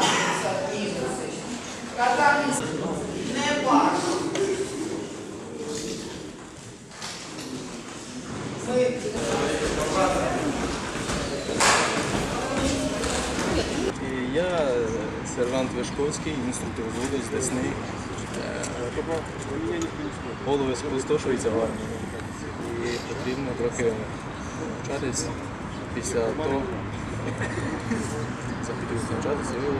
міста мінуси. Кота. Не бачу. Я сержант Вишковський, інструктор зводу з Десни. Голови спустошуються в армії. І потрібно трохи навчатись після того. Навчатися і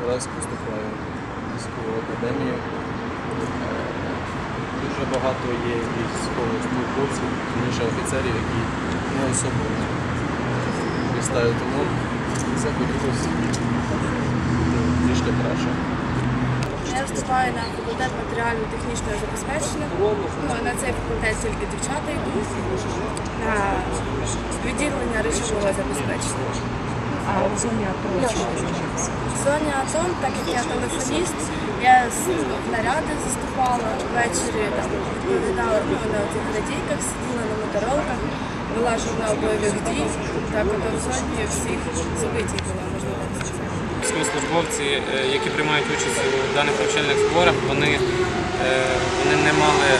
зараз поступаю в військову академію. Е, Дуже багато є військових службовців, більше офіцерів, які не особо блистають умом. Це хотілося трішки краще. Я вступаю на факультет матеріально-технічного забезпечення. Ну, на цей факультет тільки дівчата йдуть на відділення речового забезпечення. А в зоні АТО чим займався? В зоні АТО, так як я телефоніст, я наряди заступала ввечері, там, відповідала ну, на цих радійках, сиділа на моторолках, вела журнал бойових дій. Так, от в зоні всіх событій була, можна так сказати. Військовослужбовці, е, які приймають участь у даних навчальних зборах, вони, е, вони не мали е,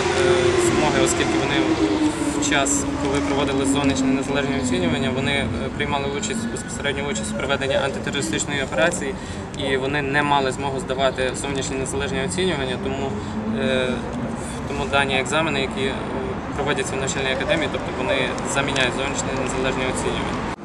змоги, оскільки вони час, коли проводили зовнішні незалежне оцінювання, вони е, приймали участь безпосередньо участь у проведенні антитерористичної операції, і вони не мали змоги здавати зовнішнє незалежне оцінювання, тому, е, тому дані екзамени, які проводяться в навчальній академії, тобто вони заміняють зовнішнє незалежне оцінювання.